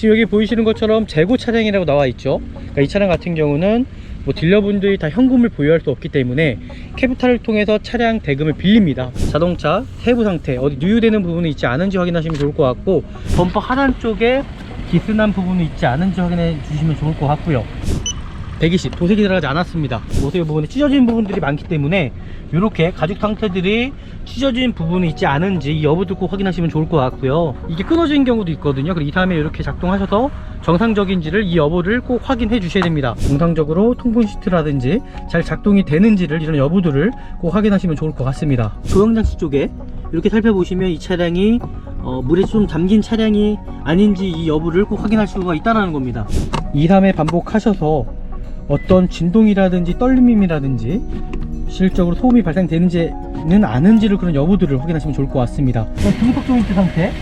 지금 여기 보이시는 것처럼 재고 차량이라고 나와 있죠. 그러니까 이 차량 같은 경우는 뭐 딜러분들이 다 현금을 보유할 수 없기 때문에 캐피탈을 통해서 차량 대금을 빌립니다. 자동차 세부 상태 어디 누유되는 부분이 있지 않은지 확인하시면 좋을 것 같고 범퍼 하단 쪽에 기스난 부분이 있지 않은지 확인해 주시면 좋을 것 같고요. 120 도색이 들어가지 않았습니다. 모서리 부분에 찢어진 부분들이 많기 때문에 이렇게 가죽 상태들이 찢어진 부분이 있지 않은지 이 여부도 꼭 확인하시면 좋을 것 같고요. 이게 끊어진 경우도 있거든요. 그리고 이 다음에 이렇게 작동하셔서 정상적인지를 이 여부를 꼭 확인해 주셔야 됩니다. 정상적으로 통풍 시트라든지 잘 작동이 되는지를 이런 여부들을 꼭 확인하시면 좋을 것 같습니다. 조형장치 쪽에 이렇게 살펴보시면 이 차량이 어, 물에 좀 잠긴 차량이 아닌지 이 여부를 꼭 확인할 수가 있다는 겁니다. 2, 3회 반복하셔서 어떤 진동이라든지 떨림이라든지 실적으로 소음이 발생되는지는 아는지를 그런 여부들을 확인하시면 좋을 것 같습니다. 중속 조인트 상태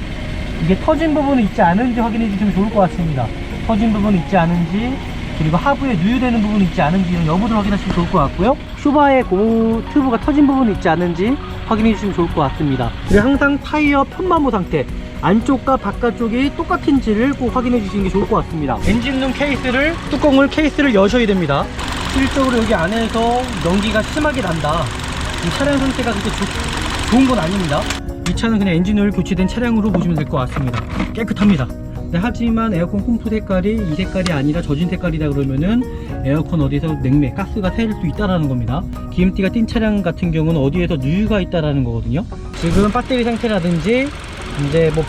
이게 터진 부분이 있지 않은지 확인해 주시면 좋을 것 같습니다. 터진 부분이 있지 않은지 그리고 하부에 누유되는 부분이 있지 않은지 이런 여부를 확인하시면 좋을 것 같고요. 쇼바의 고무 튜브가 터진 부분이 있지 않은지 확인해 주시면 좋을 것 같습니다. 그리고 항상 타이어 편마모 상태 안쪽과 바깥쪽이 똑같은지를 꼭 확인해 주시는 게 좋을 것 같습니다. 엔진룸 케이스를 뚜껑을 케이스를 여셔야 됩니다. 실적으로 여기 안에서 연기가 심하게 난다. 이 차량 상태가 그렇게 좋- 좋은 건 아닙니다. 이 차는 그냥 엔진오일 교체된 차량으로 보시면 될 것 같습니다. 깨끗합니다. 네, 하지만 에어컨 홈프 색깔이 이 색깔이 아니라 젖은 색깔이다 그러면은 에어컨 어디서 냉매, 가스가 새일 수 있다라는 겁니다. 기름띠가 띈 차량 같은 경우는 어디에서 누유가 있다라는 거거든요. 지금 배터리 상태라든지 이제 뭐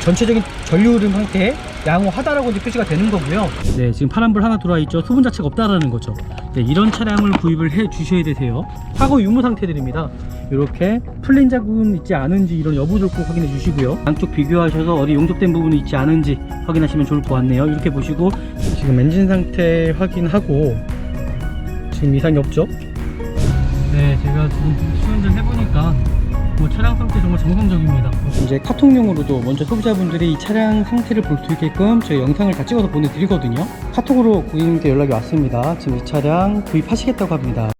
전체적인 전류 흐름 상태 양호하다라고 이제 표시가 되는 거고요. 네, 지금 파란불 하나 들어와 있죠. 수분 자체가 없다라는 거죠. 네, 이런 차량을 구입을 해 주셔야 되세요. 사고 유무 상태들입니다. 이렇게 풀린 자국은 있지 않은지 이런 여부를 꼭 확인해 주시고요. 양쪽 비교하셔서 어디 용접된 부분이 있지 않은지 확인하시면 좋을 것 같네요. 이렇게 보시고 지금 엔진 상태 확인하고 지금 이상이 없죠? 네, 제가 지금 수운전 해보니까 뭐 차량 상태 정말 정상적입니다. 이제 카톡용으로도 먼저 소비자분들이 이 차량 상태를 볼 수 있게끔 저희 영상을 다 찍어서 보내드리거든요. 카톡으로 고객님께 연락이 왔습니다. 지금 이 차량 구입하시겠다고 합니다.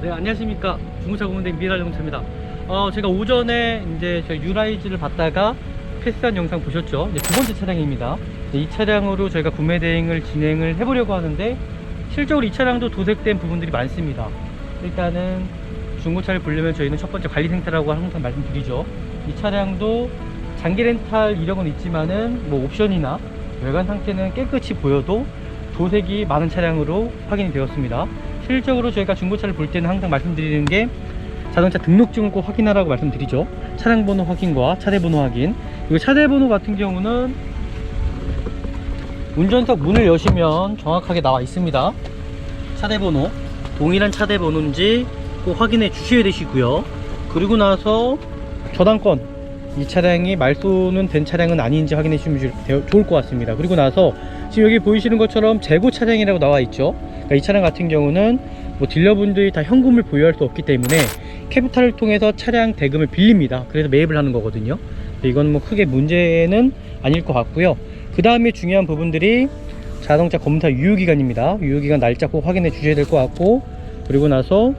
네, 안녕하십니까. 중고차 구문대 미라자동차입니다. 어, 제가 오전에 이제 저희 유라이즈를 봤다가 패스한 영상 보셨죠? 두 번째 차량입니다. 이제 이 차량으로 저희가 구매 대행을 진행을 해보려고 하는데 실적으로 이 차량도 도색된 부분들이 많습니다. 일단은 중고차를 보려면 저희는 첫 번째 관리 상태라고 항상 말씀드리죠. 이 차량도 장기 렌탈 이력은 있지만은 뭐 옵션이나 외관 상태는 깨끗이 보여도 도색이 많은 차량으로 확인이 되었습니다. 실질적으로 저희가 중고차를 볼 때는 항상 말씀드리는 게 자동차 등록증을 꼭 확인하라고 말씀드리죠. 차량 번호 확인과 차대 번호 확인. 그리고 차대 번호 같은 경우는 운전석 문을 여시면 정확하게 나와 있습니다. 차대 번호, 동일한 차대 번호인지 꼭 확인해 주셔야 되시고요. 그리고 나서 저당권, 이 차량이 말소는 된 차량은 아닌지 확인해 주시면 좋을 것 같습니다. 그리고 나서 지금 여기 보이시는 것처럼 재고 차량이라고 나와 있죠. 그러니까 이 차량 같은 경우는 뭐 딜러분들이 다 현금을 보유할 수 없기 때문에 캐피탈을 통해서 차량 대금을 빌립니다. 그래서 매입을 하는 거거든요. 이건 뭐 크게 문제는 아닐 것 같고요. 그 다음에 중요한 부분들이 자동차 검사 유효기간입니다. 유효기간 날짜 꼭 확인해 주셔야 될 것 같고 그리고 나서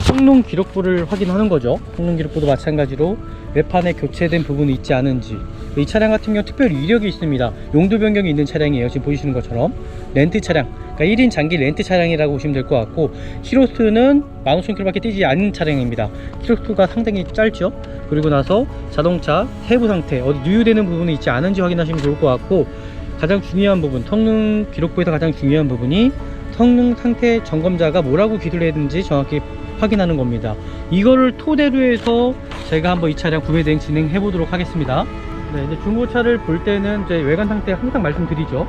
성능 기록부를 확인하는 거죠. 성능 기록부도 마찬가지로 외판에 교체된 부분이 있지 않은지 이 차량 같은 경우 특별 이력이 있습니다. 용도 변경이 있는 차량이에요. 지금 보시는 것처럼 렌트 차량, 그러니까 1인 장기 렌트 차량이라고 보시면 될 것 같고 키로수는 15,000km밖에 뛰지 않는 차량입니다. 키로수가 상당히 짧죠. 그리고 나서 자동차 세부 상태, 어디 누유되는 부분이 있지 않은지 확인하시면 좋을 것 같고 가장 중요한 부분, 성능 기록부에서 가장 중요한 부분이 성능 상태 점검자가 뭐라고 기술을 했는지 정확히 확인하는 겁니다. 이거를 토대로 해서 제가 한번 이 차량 구매 대행 진행해 보도록 하겠습니다. 네, 이제 중고차를 볼 때는 이제 외관 상태 항상 말씀드리죠.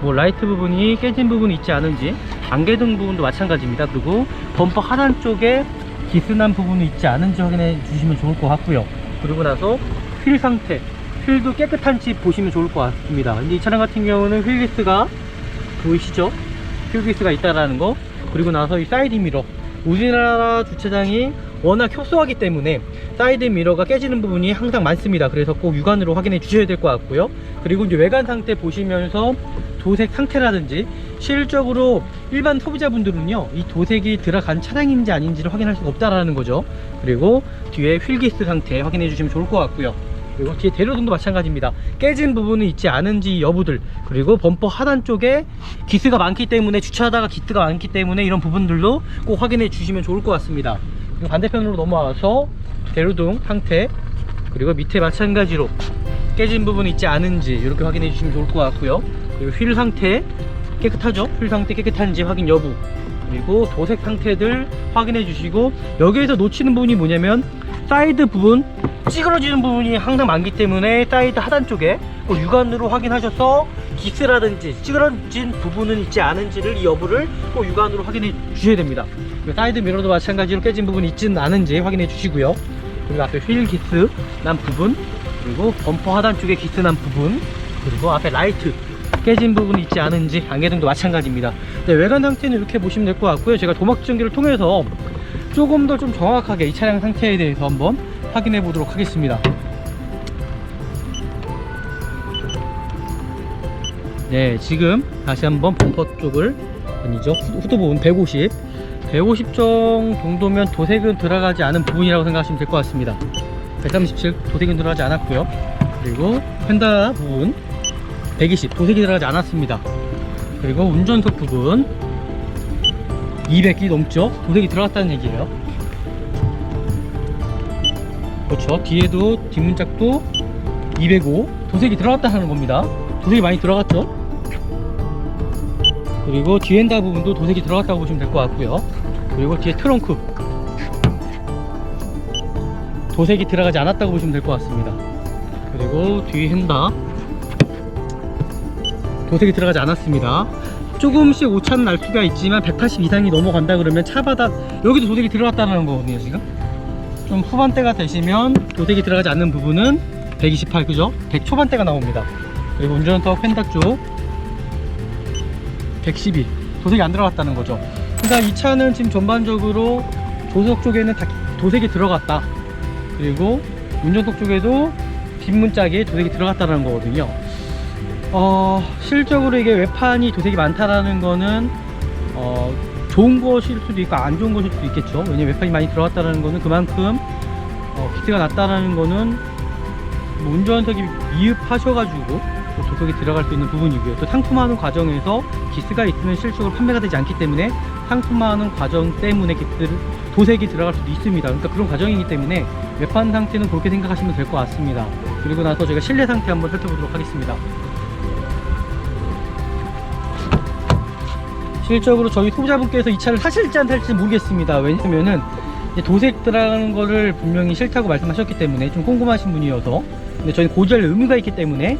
뭐 라이트 부분이 깨진 부분이 있지 않은지 안개등 부분도 마찬가지입니다. 그리고 범퍼 하단 쪽에 기스난 부분이 있지 않은지 확인해 주시면 좋을 것 같고요. 그리고 나서 휠 상태 휠도 깨끗한지 보시면 좋을 것 같습니다. 근데 이 차량 같은 경우는 휠리스가 보이시죠? 휠리스가 있다라는 거. 그리고 나서 이 사이드 미러. 우리나라 주차장이 워낙 협소하기 때문에 사이드 미러가 깨지는 부분이 항상 많습니다. 그래서 꼭 육안으로 확인해 주셔야 될 것 같고요. 그리고 이제 외관 상태 보시면서 도색 상태라든지 실질적으로 일반 소비자분들은요 이 도색이 들어간 차량인지 아닌지를 확인할 수가 없다라는 거죠. 그리고 뒤에 휠기스 상태 확인해 주시면 좋을 것 같고요. 그리고 뒤에 대로등도 마찬가지입니다. 깨진 부분이 있지 않은지 여부들 그리고 범퍼 하단 쪽에 기스가 많기 때문에 주차하다가 기스가 많기 때문에 이런 부분들도 꼭 확인해 주시면 좋을 것 같습니다. 그리고 반대편으로 넘어와서 대로등 상태 그리고 밑에 마찬가지로 깨진 부분이 있지 않은지 이렇게 확인해 주시면 좋을 것 같고요. 그리고 휠 상태 깨끗하죠? 휠 상태 깨끗한지 확인 여부 그리고 도색 상태들 확인해 주시고 여기에서 놓치는 부분이 뭐냐면 사이드 부분 찌그러지는 부분이 항상 많기 때문에 사이드 하단 쪽에 꼭 육안으로 확인하셔서 기스라든지 찌그러진 부분은 있지 않은지를 이 여부를 꼭 육안으로 확인해 주셔야 됩니다. 사이드 미러도 마찬가지로 깨진 부분이 있지는 않은지 확인해 주시고요. 그리고 앞에 휠 기스 난 부분 그리고 범퍼 하단 쪽에 기스 난 부분 그리고 앞에 라이트 깨진 부분이 있지 않은지 안개등도 마찬가지입니다. 네, 외관 상태는 이렇게 보시면 될 것 같고요. 제가 도막 전기를 통해서 조금 더 좀 정확하게 이 차량 상태에 대해서 한번 확인해 보도록 하겠습니다. 네 지금 다시 한번 범퍼 쪽을 아니죠? 후- 후드 부분 150 150 정도면 도색은 들어가지 않은 부분이라고 생각하시면 될 것 같습니다. 137 도색은 들어가지 않았고요. 그리고 펜다 부분 120 도색이 들어가지 않았습니다. 그리고 운전석 부분 200이 넘죠? 도색이 들어갔다는 얘기예요. 그렇죠. 뒤에도 뒷문짝도 205 도색이 들어갔다 하는 겁니다. 도색이 많이 들어갔죠? 그리고 뒤엔다 부분도 도색이 들어갔다고 보시면 될 것 같고요. 그리고 뒤에 트렁크. 도색이 들어가지 않았다고 보시면 될 것 같습니다. 그리고 뒤 핸다. 도색이 들어가지 않았습니다 조금씩 오차는 날 수가 있지만 180 이상이 넘어간다 그러면 차바닥 여기도 도색이 들어갔다는 거거든요 지금. 좀 후반대가 되시면 도색이 들어가지 않는 부분은 128 그죠? 100 초반대가 나옵니다. 그리고 운전석 펜다 쪽 112 도색이 안 들어갔다는 거죠. 그러니까 이 차는 지금 전반적으로 조석 쪽에는 다 도색이 들어갔다. 그리고 운전석 쪽에도 뒷문짝에 도색이 들어갔다는 거거든요 어, 실적으로 이게 외판이 도색이 많다라는 거는 어, 좋은 것일 수도 있고 안 좋은 것일 수도 있겠죠. 왜냐면 외판이 많이 들어갔다라는 거는 그만큼 어, 기스가 났다라는 거는 뭐 운전석이 미흡하셔가지고 또 도색이 들어갈 수 있는 부분이고요. 또 상품화하는 과정에서 기스가 있으면 실적으로 판매가 되지 않기 때문에 상품화하는 과정 때문에 기스를 도색이 들어갈 수도 있습니다. 그러니까 그런 과정이기 때문에 외판 상태는 그렇게 생각하시면 될 것 같습니다. 그리고 나서 제가 실내 상태 한번 살펴보도록 하겠습니다. 실적으로 저희 소비자분께서 이 차를 사실지 안 살지 모르겠습니다. 왜냐면은 도색 들어가는 거를 분명히 싫다고 말씀하셨기 때문에 좀 궁금하신 분이어서 근데 저희는 고지할 의무가 있기 때문에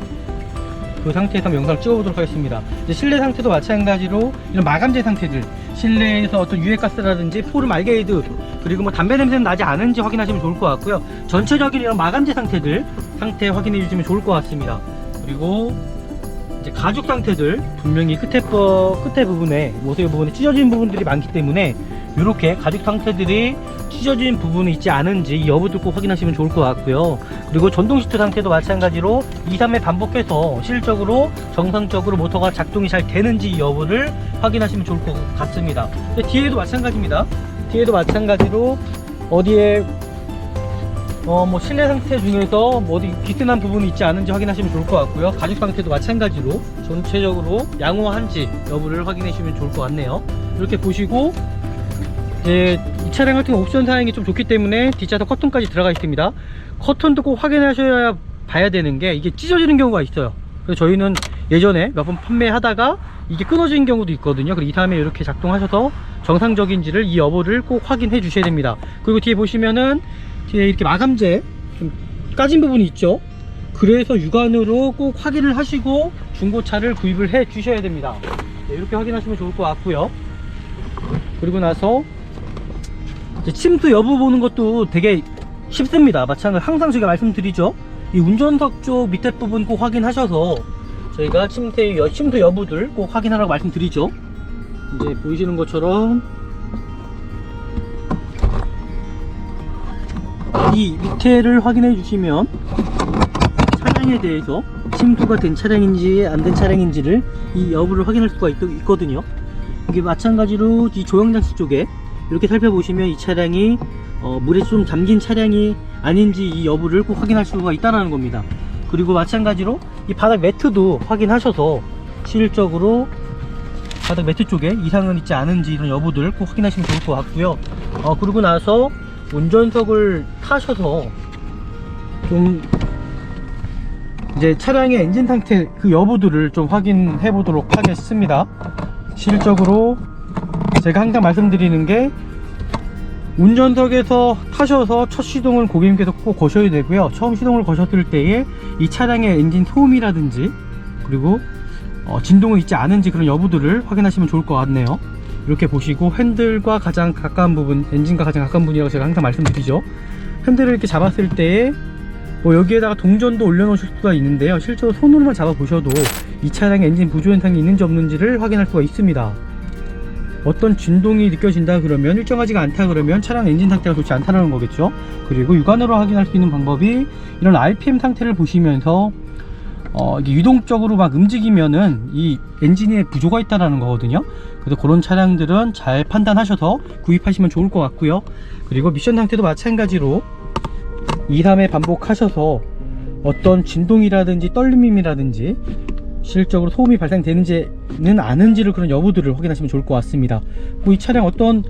그 상태에서 한번 영상을 찍어보도록 하겠습니다. 이제 실내 상태도 마찬가지로 이런 마감재 상태들 실내에서 어떤 유해가스라든지 포름 알게이드 그리고 뭐 담배 냄새는 나지 않은지 확인하시면 좋을 것 같고요. 전체적인 이런 마감재 상태들 상태 확인해 주시면 좋을 것 같습니다. 그리고 이제 가죽 상태들 분명히 끝에 버 끝에 부분에 모서리 부분에 찢어진 부분들이 많기 때문에 이렇게 가죽 상태들이 찢어진 부분이 있지 않은지 이 여부도 꼭 확인하시면 좋을 것 같고요. 그리고 전동 시트 상태도 마찬가지로 2, 3회 반복해서 실적으로 정상적으로 모터가 작동이 잘 되는지 여부를 확인하시면 좋을 것 같습니다. 뒤에도 마찬가지입니다. 뒤에도 마찬가지로 어디에 어, 뭐 실내 상태 중에서 뭐 어디 비스난 부분이 있지 않은지 확인하시면 좋을 것 같고요. 가죽 상태도 마찬가지로 전체적으로 양호한지 여부를 확인해 주시면 좋을 것 같네요. 이렇게 보시고 이제 이 차량 같은 옵션 사양이 좀 좋기 때문에 뒷좌석 커튼까지 들어가 있습니다. 커튼도 꼭 확인하셔야 봐야 되는 게 이게 찢어지는 경우가 있어요. 그래서 저희는 예전에 몇 번 판매하다가 이게 끊어지는 경우도 있거든요. 그리고 이 다음에 이렇게 작동하셔서 정상적인지를 이 여부를 꼭 확인해 주셔야 됩니다. 그리고 뒤에 보시면은 뒤에 이렇게 마감재 좀 까진 부분이 있죠. 그래서 육안으로 꼭 확인을 하시고 중고차를 구입을 해 주셔야 됩니다. 네, 이렇게 확인하시면 좋을 것 같고요. 그리고 나서 침투 여부 보는 것도 되게 쉽습니다. 마찬가지 항상 제가 말씀드리죠. 이 운전석 쪽 밑에 부분 꼭 확인하셔서 저희가 침대 여, 침투 여부들 꼭 확인하라고 말씀드리죠. 이제 보이시는 것처럼 이 밑에를 확인해 주시면 차량에 대해서 침투가 된 차량인지 안 된 차량인지를 이 여부를 확인할 수가 있, 있거든요. 이게 마찬가지로 이 조형장치 쪽에 이렇게 살펴보시면 이 차량이 어, 물에 좀 잠긴 차량이 아닌지 이 여부를 꼭 확인할 수가 있다는 겁니다. 그리고 마찬가지로 이 바닥 매트도 확인하셔서 실질적으로 바닥 매트 쪽에 이상은 있지 않은지 이런 여부들 꼭 확인하시면 좋을 것 같고요. 어, 그러고 나서 운전석을 타셔서 좀 이제 차량의 엔진 상태 그 여부들을 좀 확인해 보도록 하겠습니다. 실적으로 제가 항상 말씀드리는 게 운전석에서 타셔서 첫 시동을 고객님께서 꼭 거셔야 되고요. 처음 시동을 거셨을 때에 이 차량의 엔진 소음이라든지 그리고 어, 진동이 있지 않은지 그런 여부들을 확인하시면 좋을 것 같네요. 이렇게 보시고 핸들과 가장 가까운 부분, 엔진과 가장 가까운 부분이라고 제가 항상 말씀드리죠. 핸들을 이렇게 잡았을 때에 뭐 여기에다가 동전도 올려놓으실 수가 있는데요. 실제로 손으로만 잡아보셔도 이 차량의 엔진 부조 현상이 있는지 없는지를 확인할 수가 있습니다. 어떤 진동이 느껴진다 그러면 일정하지가 않다 그러면 차량 엔진 상태가 좋지 않다는 거겠죠. 그리고 육안으로 확인할 수 있는 방법이 이런 RPM 상태를 보시면서 어, 이게 유동적으로 막 움직이면은 이 엔진에 부조가 있다라는 거거든요. 그래서 그런 차량들은 잘 판단하셔서 구입하시면 좋을 것 같고요. 그리고 미션 상태도 마찬가지로 2, 3회 반복하셔서 어떤 진동이라든지 떨림이라든지 실적으로 소음이 발생되는지는 아는지를 그런 여부들을 확인하시면 좋을 것 같습니다. 뭐 이 차량 어떤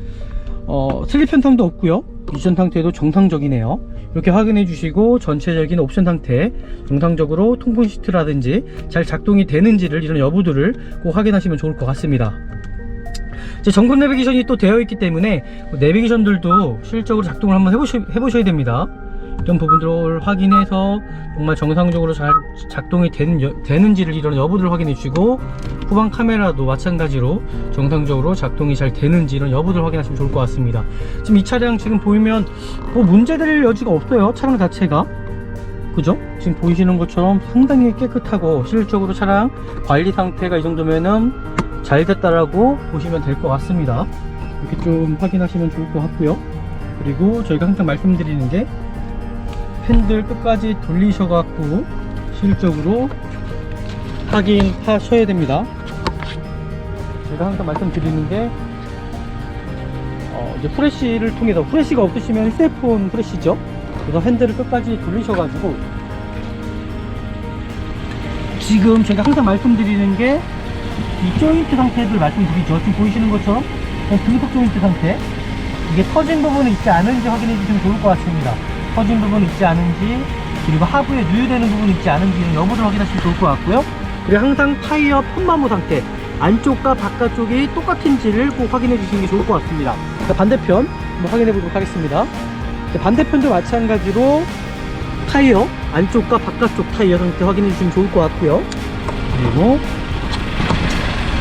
어, 슬립 현상도 없고요. 미션 상태도 정상적이네요. 이렇게 확인해 주시고 전체적인 옵션 상태 정상적으로 통풍 시트라든지 잘 작동이 되는지를 이런 여부들을 꼭 확인하시면 좋을 것 같습니다. 이제 전국 내비게이션이 또 되어 있기 때문에 내비게이션들도 실적으로 작동을 한번 해보시, 해보셔야 됩니다. 이런 부분들을 확인해서 정말 정상적으로 잘 작동이 되는, 여- 되는지를 이런 여부들을 확인해 주시고 후방 카메라도 마찬가지로 정상적으로 작동이 잘 되는지 이런 여부들을 확인하시면 좋을 것 같습니다. 지금 이 차량 지금 보이면 뭐 문제될 여지가 없어요. 차량 자체가. 그죠? 지금 보이시는 것처럼 상당히 깨끗하고 실질적으로 차량 관리 상태가 이 정도면은 잘 됐다라고 보시면 될 것 같습니다. 이렇게 좀 확인하시면 좋을 것 같고요. 그리고 저희가 항상 말씀드리는 게 팬들 끝까지 돌리셔갖고 실적으로 확인하셔야 됩니다. 제가 항상 말씀드리는 게 어, 이제 프레쉬를 통해서 프레쉬가 없으시면 휴대폰 프레쉬죠. 그래서 핸들을 끝까지 돌리셔가지고 지금 제가 항상 말씀드리는 게 이 조인트 상태를 말씀드리죠. 지금 보이시는 것처럼 등속 조인트 상태 이게 터진 부분이 있지 않은지 확인해 주시면 좋을 것 같습니다. 터진 부분 있지 않은지 그리고 하부에 누유되는 부분이 있지 않은지 여부를 확인하시면 좋을 것 같고요. 그리고 항상 타이어 펌마모 상태 안쪽과 바깥쪽이 똑같은지를 꼭 확인해 주시는 게 좋을 것 같습니다. 자, 반대편 한번 확인해 보도록 하겠습니다. 자, 반대편도 마찬가지로 타이어 안쪽과 바깥쪽 타이어 상태 확인해 주시면 좋을 것 같고요. 그리고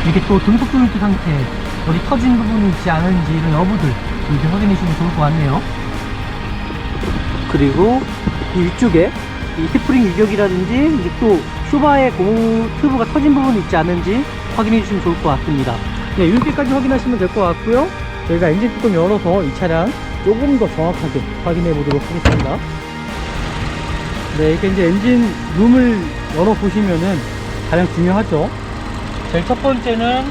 이게 또 등속 조인트 상태 어디 터진 부분이 있지 않은지 이런 여부들 이렇게 확인해 주시면 좋을 것 같네요. 그리고 이 위쪽에 이 스프링 유격이라든지 이제 또 쇼바의 고무 튜브가 터진 부분이 있지 않은지 확인해 주시면 좋을 것 같습니다. 네, 이렇게까지 확인하시면 될 것 같고요. 저희가 엔진 뚜껑 열어서 이 차량 조금 더 정확하게 확인해 보도록 하겠습니다. 네, 이렇게 이제 엔진 룸을 열어 보시면은 가장 중요하죠. 제일 첫 번째는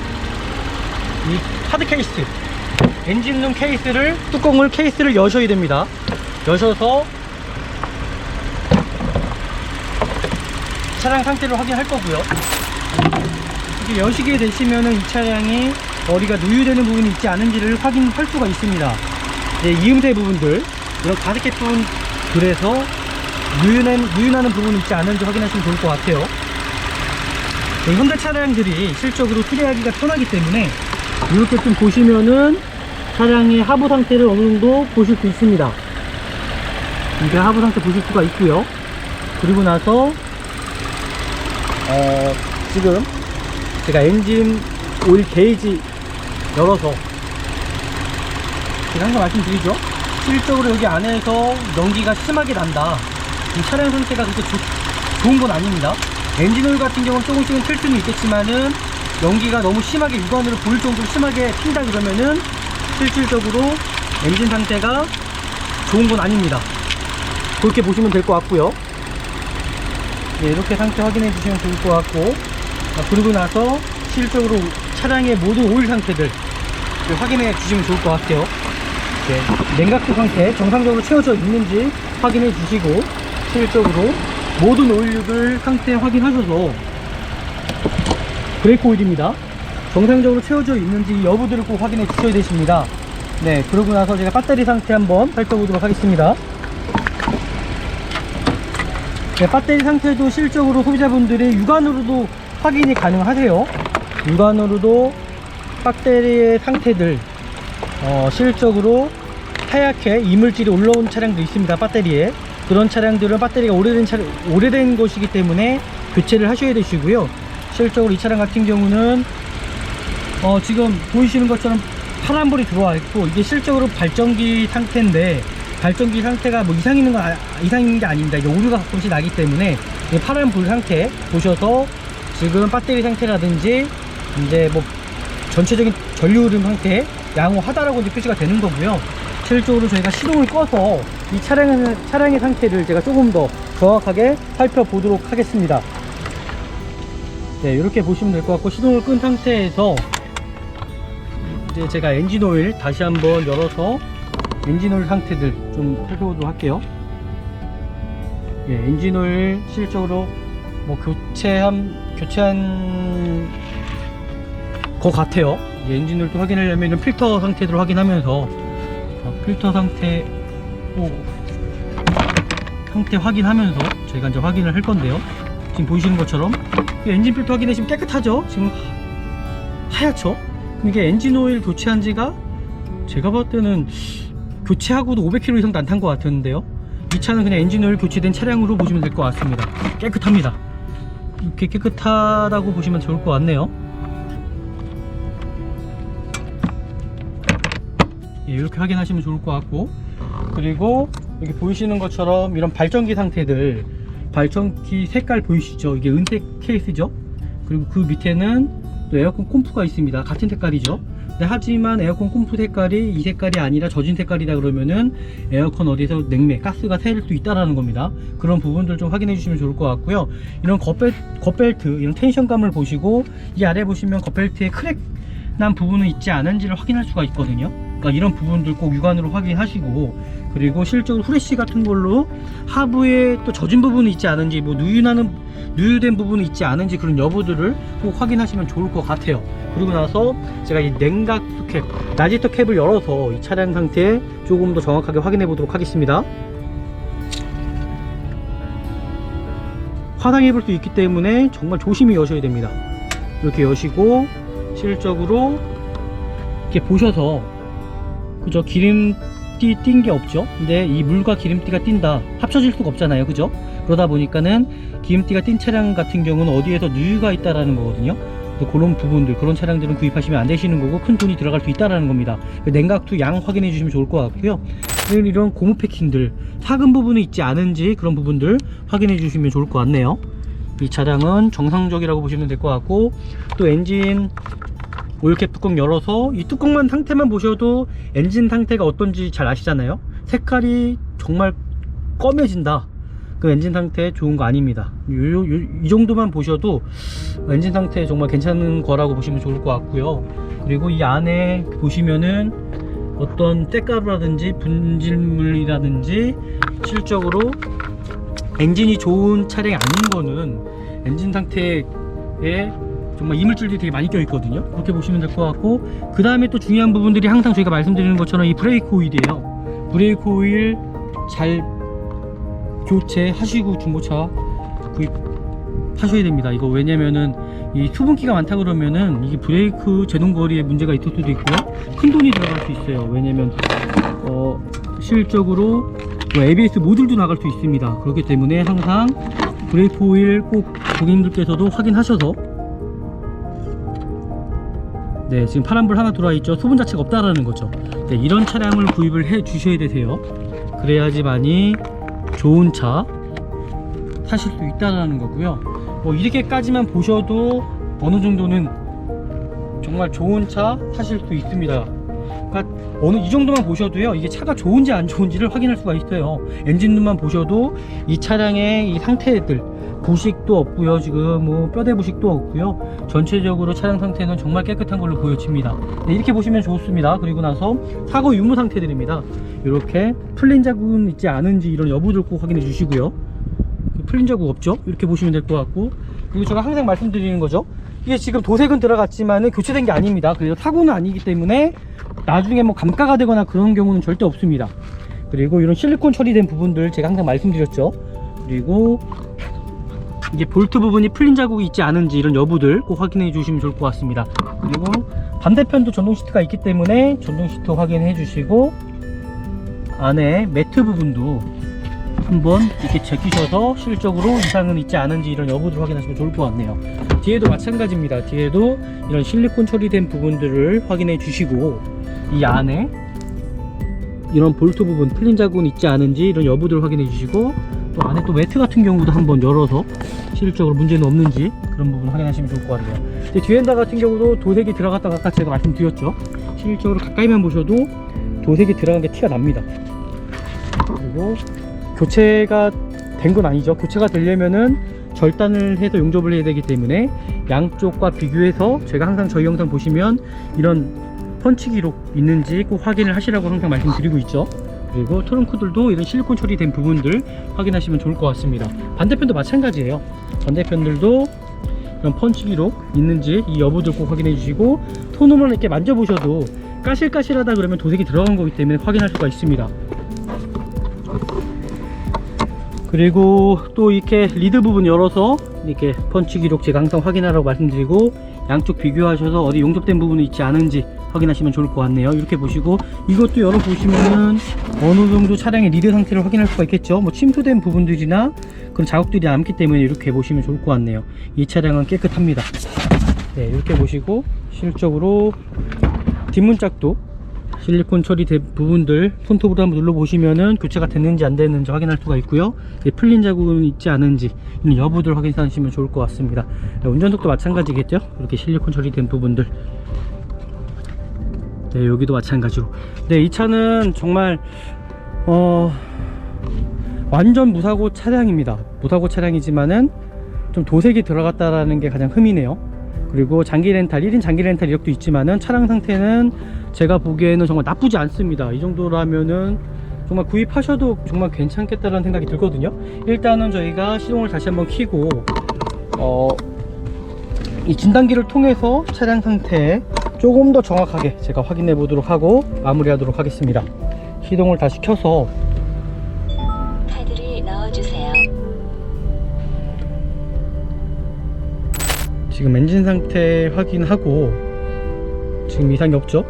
이 카드 케이스 엔진 룸 케이스를 뚜껑을 케이스를 여셔야 됩니다 여셔서 차량 상태를 확인할 거고요. 이렇게 여시게 되시면은 이 차량이 머리가 누유되는 부분이 있지 않은지를 확인할 수가 있습니다. 이제 이음새 부분들. 이런 가득 개뿐 그래서 누유는, 누유나는 부분이 있지 않은지 확인하시면 좋을 것 같아요. 네, 현대 차량들이 실적으로 수리하기가 편하기 때문에 이렇게 좀 보시면은 차량의 하부 상태를 어느 정도 보실 수 있습니다. 이게 하부 상태 보실 수가 있고요. 그리고 나서 어, 지금 제가 엔진 오일 게이지 열어서 제가 항상 말씀드리죠. 실적으로 여기 안에서 연기가 심하게 난다. 이 차량 상태가 그렇게 좋- 좋은 건 아닙니다. 엔진오일 같은 경우는 조금씩은 틀 수는 있겠지만은 연기가 너무 심하게 육안으로 보일 정도로 심하게 튄다 그러면은 실질적으로 엔진 상태가 좋은 건 아닙니다. 그렇게 보시면 될 것 같고요. 네, 이렇게 상태 확인해 주시면 좋을 것 같고 아, 그리고 나서 실질적으로 차량의 모든 오일 상태들 확인해 주시면 좋을 것 같아요. 네, 냉각수 상태 정상적으로 채워져 있는지 확인해 주시고 실질적으로 모든 오일류들 상태 확인하셔서 브레이크 오일입니다. 정상적으로 채워져 있는지 여부들을 꼭 확인해 주셔야 되십니다. 네, 그러고 나서 제가 배터리 상태 한번 살펴보도록 하겠습니다. 네, 배터리 상태도 실적으로 소비자분들이 육안으로도 확인이 가능하세요. 육안으로도 배터리의 상태들 어, 실적으로 하얗게 이물질이 올라온 차량도 있습니다. 배터리에 그런 차량들은 배터리가 오래된 차 오래된 것이기 때문에 교체를 하셔야 되시고요. 실적으로 이 차량 같은 경우는 어, 지금 보이시는 것처럼 파란불이 들어와 있고 이게 실적으로 발전기 상태인데 발전기 상태가 뭐 이상 있는 거 아- 이상 있는 게 아닙니다. 이게 오류가 가끔씩 나기 때문에 이 파란 불 상태 보셔서 지금 배터리 상태라든지 이제 뭐 전체적인 전류 흐름 상태 양호하다라고 이제 표시가 되는 거고요. 실적으로 저희가 시동을 꺼서 이 차량의 차량의 상태를 제가 조금 더 정확하게 살펴보도록 하겠습니다. 네, 이렇게 보시면 될 것 같고 시동을 끈 상태에서 이제 제가 엔진 오일 다시 한번 열어서 엔진 오일 상태들 좀 살펴보도록 할게요. 예, 엔진 오일 실적으로 뭐 교체한 교체한 것 같아요. 이제 엔진 오일도 확인하려면 이런 필터 상태들을 확인하면서 어, 필터 상태 오, 상태 확인하면서 저희가 이제 확인을 할 건데요. 지금 보이시는 것처럼 이 엔진 필터 확인해 지금 깨끗하죠? 지금 하- 하얗죠? 이게 엔진 오일 교체한 지가 제가 봤을 때는 교체하고도 500km 이상도 안 탄 것 같았는데요. 이 차는 그냥 엔진 오일 교체된 차량으로 보시면 될 것 같습니다. 깨끗합니다. 이렇게 깨끗하다고 보시면 좋을 것 같네요. 예, 이렇게 확인하시면 좋을 것 같고 그리고 여기 보이시는 것처럼 이런 발전기 상태들 발전기 색깔 보이시죠? 이게 은색 케이스죠? 그리고 그 밑에는 또 에어컨 콤프가 있습니다. 같은 색깔이죠. 네, 하지만 에어컨 콤프 색깔이 이 색깔이 아니라 젖은 색깔이다 그러면은 에어컨 어디서 냉매, 가스가 새일 수 있다라는 겁니다. 그런 부분들 좀 확인해 주시면 좋을 것 같고요. 이런 겉벨, 겉벨트, 이런 텐션감을 보시고 이 아래 보시면 겉벨트에 크랙 난 부분은 있지 않은지를 확인할 수가 있거든요. 그러니까 이런 부분들 꼭 육안으로 확인하시고 그리고 실적으로 후레쉬 같은 걸로 하부에 또 젖은 부분이 있지 않은지 뭐 누유나는 누유된 부분이 있지 않은지 그런 여부들을 꼭 확인하시면 좋을 것 같아요. 그리고 나서 제가 이 냉각수 캡, 라지터 캡을 열어서 이 차량 상태 조금 더 정확하게 확인해 보도록 하겠습니다. 화상해 볼 수 있기 때문에 정말 조심히 여셔야 됩니다. 이렇게 여시고 실적으로 이렇게 보셔서 그죠 기름 띠 띈 게 없죠? 근데 이 물과 기름띠가 띈다. 합쳐질 수가 없잖아요. 그죠? 그러다 보니까는 기름띠가 띈 차량 같은 경우는 어디에서 누유가 있다라는 거거든요. 그런 부분들 그런 차량들은 구입하시면 안 되시는 거고 큰 돈이 들어갈 수 있다라는 겁니다. 그 냉각수 양 확인해 주시면 좋을 것 같고요. 이런 고무 패킹들 사근 부분이 있지 않은지 그런 부분들 확인해 주시면 좋을 것 같네요. 이 차량은 정상적이라고 보시면 될 것 같고 또 엔진 오일캡 뚜껑 열어서 이 뚜껑만 상태만 보셔도 엔진 상태가 어떤지 잘 아시잖아요. 색깔이 정말 검해진다. 그 엔진 상태 좋은 거 아닙니다. 요, 요, 이 정도만 보셔도 엔진 상태 정말 괜찮은 거라고 보시면 좋을 것 같고요. 그리고 이 안에 보시면은 어떤 때가루라든지 분질물이라든지 실적으로 엔진이 좋은 차량이 아닌 거는 엔진 상태에 정말 이물질들이 되게 많이 껴 있거든요. 그렇게 보시면 될 것 같고 그 다음에 또 중요한 부분들이 항상 저희가 말씀드리는 것처럼 이 브레이크 오일이에요. 브레이크 오일 잘 교체하시고 중고차 구입하셔야 됩니다. 이거 왜냐면은 이 수분기가 많다 그러면은 이게 브레이크 제동 거리에 문제가 있을 수도 있고요. 큰 돈이 들어갈 수 있어요. 왜냐면 어 실적으로 뭐 ABS 모듈도 나갈 수 있습니다. 그렇기 때문에 항상 브레이크 오일 꼭 고객님들께서도 확인하셔서 네 지금 파란불 하나 들어와 있죠 수분 자체가 없다라는 거죠 네, 이런 차량을 구입을 해 주셔야 되세요 그래야지만이 좋은 차 타실 수 있다는 거고요. 뭐 이렇게까지만 보셔도 어느 정도는 정말 좋은 차 타실 수 있습니다. 그러니까 어느 이 정도만 보셔도요 이게 차가 좋은지 안 좋은지를 확인할 수가 있어요 엔진룸만 보셔도 이 차량의 이 상태들 부식도 없고요. 지금 뭐 뼈대 부식도 없고요. 전체적으로 차량 상태는 정말 깨끗한 걸로 보여집니다. 네, 이렇게 보시면 좋습니다. 그리고 나서 사고 유무 상태들입니다. 이렇게 풀린 자국은 있지 않은지 이런 여부들 꼭 확인해 주시고요. 풀린 자국 없죠? 이렇게 보시면 될 것 같고. 그리고 제가 항상 말씀드리는 거죠. 이게 지금 도색은 들어갔지만은 교체된 게 아닙니다. 그래서 사고는 아니기 때문에 나중에 뭐 감가가 되거나 그런 경우는 절대 없습니다. 그리고 이런 실리콘 처리된 부분들 제가 항상 말씀드렸죠. 그리고 이게 볼트 부분이 풀린 자국이 있지 않은지 이런 여부들 꼭 확인해 주시면 좋을 것 같습니다. 그리고 반대편도 전동 시트가 있기 때문에 전동 시트 확인해 주시고 안에 매트 부분도 한번 이렇게 제끼셔서 실적으로 이상은 있지 않은지 이런 여부들 확인하시면 좋을 것 같네요. 뒤에도 마찬가지입니다. 뒤에도 이런 실리콘 처리된 부분들을 확인해 주시고 이 안에 이런 볼트 부분 풀린 자국은 있지 않은지 이런 여부들을 확인해 주시고 또 안에 또 매트 같은 경우도 한번 열어서 실질적으로 문제는 없는지 그런 부분 확인하시면 좋을 것 같아요. 근데 뒤엔다 같은 경우도 도색이 들어갔다가 아까 제가 말씀드렸죠? 실질적으로 가까이만 보셔도 도색이 들어간 게 티가 납니다. 그리고 교체가 된 건 아니죠. 교체가 되려면은 절단을 해서 용접을 해야 되기 때문에 양쪽과 비교해서 제가 항상 저희 영상 보시면 이런 펀치 기록 있는지 꼭 확인을 하시라고 항상 말씀드리고 있죠 그리고 트렁크들도 이런 실리콘 처리된 부분들 확인하시면 좋을 것 같습니다. 반대편도 마찬가지예요. 반대편들도 이런 펀치 기록 있는지 이 여부들 꼭 확인해 주시고 손으로 이렇게 만져보셔도 까실까실하다 그러면 도색이 들어간 거기 때문에 확인할 수가 있습니다. 그리고 또 이렇게 리드 부분 열어서 이렇게 펀치 기록 제가 항상 확인하라고 말씀드리고 양쪽 비교하셔서 어디 용접된 부분이 있지 않은지 확인하시면 좋을 것 같네요. 이렇게 보시고 이것도 열어보시면은 어느 정도 차량의 리드 상태를 확인할 수가 있겠죠. 뭐 침투된 부분들이나 그런 자국들이 남기 때문에 이렇게 보시면 좋을 것 같네요. 이 차량은 깨끗합니다. 네 이렇게 보시고 실적으로 뒷문짝도 실리콘 처리된 부분들 손톱으로 한번 눌러보시면은 교체가 됐는지 안 됐는지 확인할 수가 있고요. 예, 풀린 자국은 있지 않은지 여부들 확인하시면 좋을 것 같습니다. 네, 운전석도 마찬가지겠죠? 이렇게 실리콘 처리된 부분들 네 여기도 마찬가지로. 네 이 차는 정말 어 완전 무사고 차량입니다. 무사고 차량이지만은 좀 도색이 들어갔다라는 게 가장 흠이네요. 그리고 장기 렌탈 1인 장기 렌탈 이력도 있지만은 차량 상태는 제가 보기에는 정말 나쁘지 않습니다. 이 정도라면은 정말 구입하셔도 정말 괜찮겠다라는 생각이 들거든요. 일단은 저희가 시동을 다시 한번 켜고 어, 이 진단기를 통해서 차량 상태 조금 더 정확하게 제가 확인해 보도록 하고 마무리하도록 하겠습니다. 시동을 다시 켜서 카드를 넣어주세요. 지금 엔진 상태 확인하고 지금 이상이 없죠?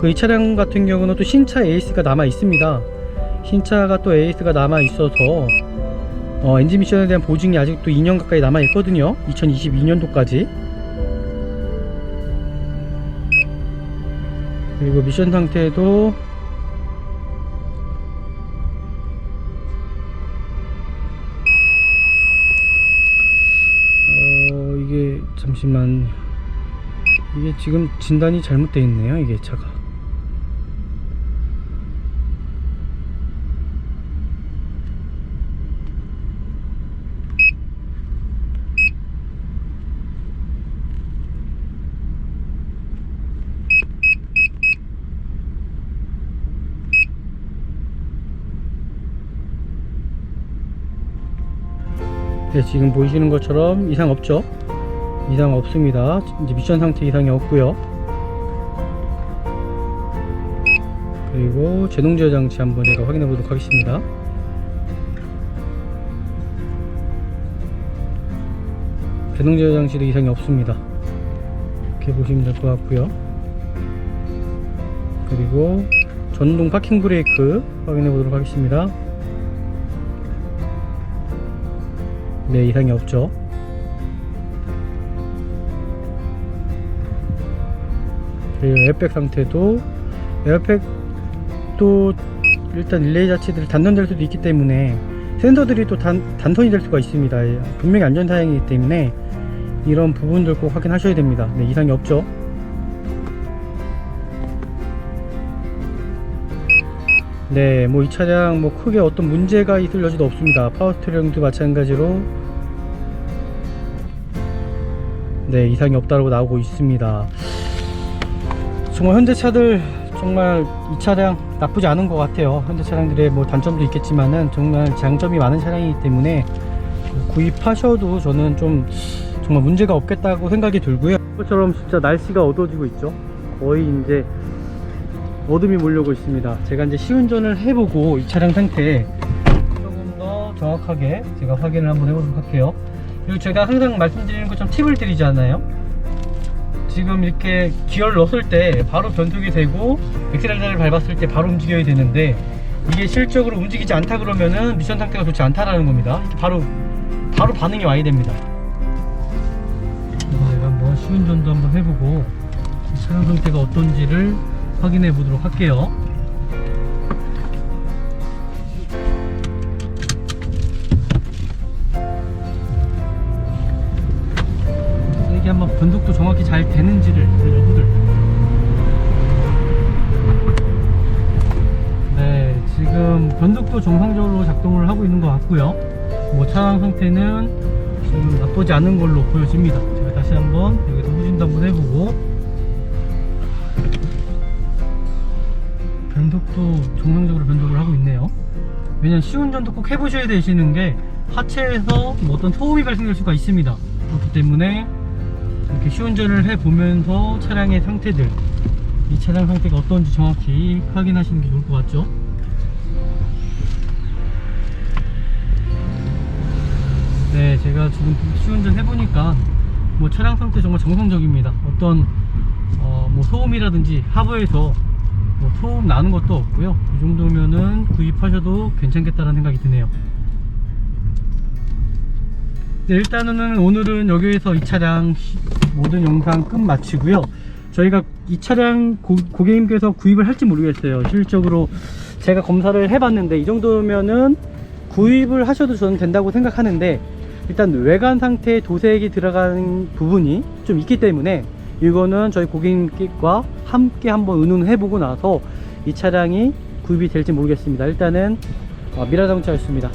그 이 차량 같은 경우는 또 신차 에이스가 남아 있습니다. 신차가 또 에이스가 남아 있어서 어, 엔진 미션에 대한 보증이 아직도 2년 가까이 남아 있거든요. 2022년도까지 그리고 미션 상태도 어 이게 잠시만. 이게 지금 진단이 잘못되어 있네요 이게 차가 네, 지금 보이시는 것처럼 이상 없죠? 이상 없습니다. 이제 미션 상태 이상이 없고요. 그리고 제동 제어 장치 한번 제가 확인해 보도록 하겠습니다. 제동 제어 장치도 이상이 없습니다. 이렇게 보시면 될 것 같고요. 그리고 전동 파킹 브레이크 확인해 보도록 하겠습니다. 네, 이상이 없죠. 그리고 에어백 상태도 에어백도 일단 릴레이 자체들이 단련될 수도 있기 때문에 센서들이 또 단, 단선이 될 수가 있습니다. 예, 분명히 안전사양이기 때문에 이런 부분들 꼭 확인하셔야 됩니다. 네, 이상이 없죠. 네, 뭐 이 차량 뭐 크게 어떤 문제가 있을 여지도 없습니다. 파워 스티어링도 마찬가지로 네, 이상이 없다고 나오고 있습니다. 정말 현대차들 정말 이 차량 나쁘지 않은 것 같아요. 현대 차량들의 뭐 단점도 있겠지만은 정말 장점이 많은 차량이기 때문에 구입하셔도 저는 좀 정말 문제가 없겠다고 생각이 들고요. 이것처럼 진짜 날씨가 어두워지고 있죠. 거의 이제 어둠이 몰려오고 있습니다. 제가 이제 시운전을 해보고 이 차량 상태 조금 더 정확하게 제가 확인을 한번 해보도록 할게요. 그리고 제가 항상 말씀드리는 것처럼 팁을 드리잖아요. 지금 이렇게 기어를 넣었을 때 바로 변속이 되고 엑셀레이터를 밟았을 때 바로 움직여야 되는데 이게 실적으로 움직이지 않다 그러면은 미션 상태가 좋지 않다라는 겁니다. 바로 바로 반응이 와야 됩니다. 제가 한번 시운전도 한번 해보고 이 차량 상태가 어떤지를 확인해 보도록 할게요. 이게 한번 변속도 정확히 잘 되는지를 여부들. 네 지금 변속도 정상적으로 작동을 하고 있는 것 같고요. 뭐 차량 상태는 지금 나쁘지 않은 걸로 보여집니다. 제가 다시 한번 여기서 후진도 한번 해보고 변속도 정상적으로 변속을 하고 있네요. 왜냐면 시운전도 꼭 해보셔야 되시는 게 하체에서 뭐 어떤 소음이 발생될 수가 있습니다. 그렇기 때문에 이렇게 시운전을 해보면서 차량의 상태들 이 차량 상태가 어떤지 정확히 확인하시는 게 좋을 것 같죠? 네 제가 지금 시운전 해보니까 뭐 차량 상태 정말 정상적입니다. 어떤 어, 뭐 소음이라든지 하부에서 뭐 소음 나는 것도 없고요 이 정도면은 구입하셔도 괜찮겠다라는 생각이 드네요 네, 일단은 오늘은 여기에서 이 차량 시- 모든 영상 끝 마치고요. 저희가 이 차량 고, 고객님께서 구입을 할지 모르겠어요. 실적으로 제가 검사를 해봤는데 이 정도면은 구입을 하셔도 저는 된다고 생각하는데 일단 외관 상태에 도색이 들어간 부분이 좀 있기 때문에 이거는 저희 고객님과 함께 한번 의논해보고 나서 이 차량이 구입이 될지 모르겠습니다. 일단은 어, 미라자동차였습니다.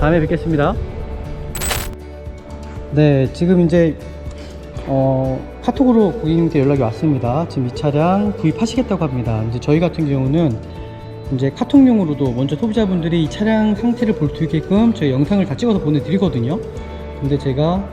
다음에 뵙겠습니다. 네, 지금 이제 어, 카톡으로 고객님께 연락이 왔습니다. 지금 이 차량 구입하시겠다고 합니다. 이제 저희 같은 경우는 이제 카톡용으로도 먼저 소비자분들이 이 차량 상태를 볼 수 있게끔 저희 영상을 다 찍어서 보내드리거든요. 근데 제가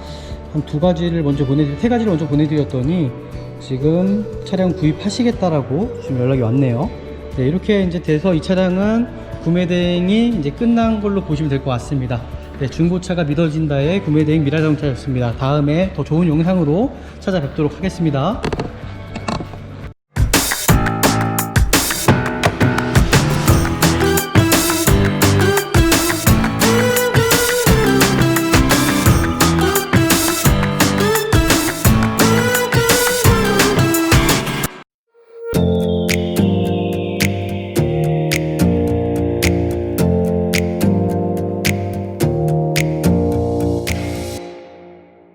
한두 가지를 먼저 보내드리, 세 가지를 먼저 보내드렸더니 지금 차량 구입하시겠다라고 지금 연락이 왔네요. 네, 이렇게 이제 돼서 이 차량은 구매 대행이 이제 끝난 걸로 보시면 될 것 같습니다. 네, 중고차가 믿어진다의 구매 대행 미라 자동차였습니다. 다음에 더 좋은 영상으로 찾아뵙도록 하겠습니다.